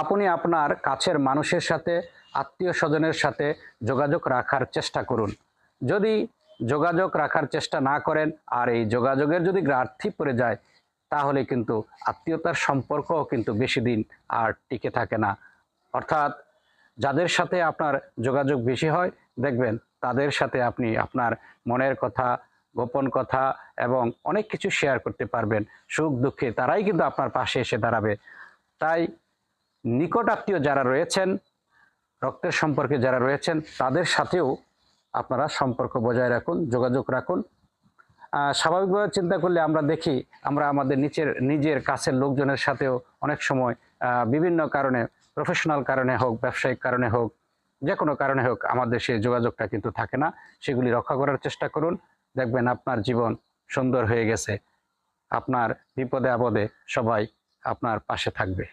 আপনি আপনার কাছের মানুষের সাথে আত্মীয় স্বজনের সাথে যোগাযোগ রাখার চেষ্টা করুন। যদি যোগাযোগ রাখার চেষ্টা না করেন আর এই যোগাযোগের যদি গ্রার্থী পড়ে যায়, তাহলে কিন্তু আত্মীয়তার সম্পর্কও কিন্তু বেশি দিন আর টিকে থাকে না। অর্থাৎ যাদের সাথে আপনার যোগাযোগ বেশি হয়, দেখবেন তাদের সাথে আপনি আপনার মনের কথা, গোপন কথা এবং অনেক কিছু শেয়ার করতে পারবেন। সুখ দুঃখে তারাই কিন্তু আপনার পাশে এসে দাঁড়াবে। তাই নিকট আত্মীয় যারা রয়েছেন, রক্তের সম্পর্কে যারা রয়েছেন, তাদের সাথেও আপনারা সম্পর্ক বজায় রাখুন, যোগাযোগ রাখুন। স্বাভাবিকভাবে চিন্তা করলে আমরা দেখি, আমরা আমাদের নিচের, নিজের কাছের লোকজনের সাথেও অনেক সময় বিভিন্ন কারণে প্রফেশনাল কারণে হোক, ব্যবসায়িক কারণে হোক যে কোনো কারণে হোক, আমাদের সেই যোগাযোগটা কিন্তু থাকে না। সেগুলি রক্ষা করার চেষ্টা করুন। দেখবেন আপনার জীবন সুন্দর হয়ে গেছে। আপনার বিপদে আপদে সবাই আপনার পাশে থাকবে।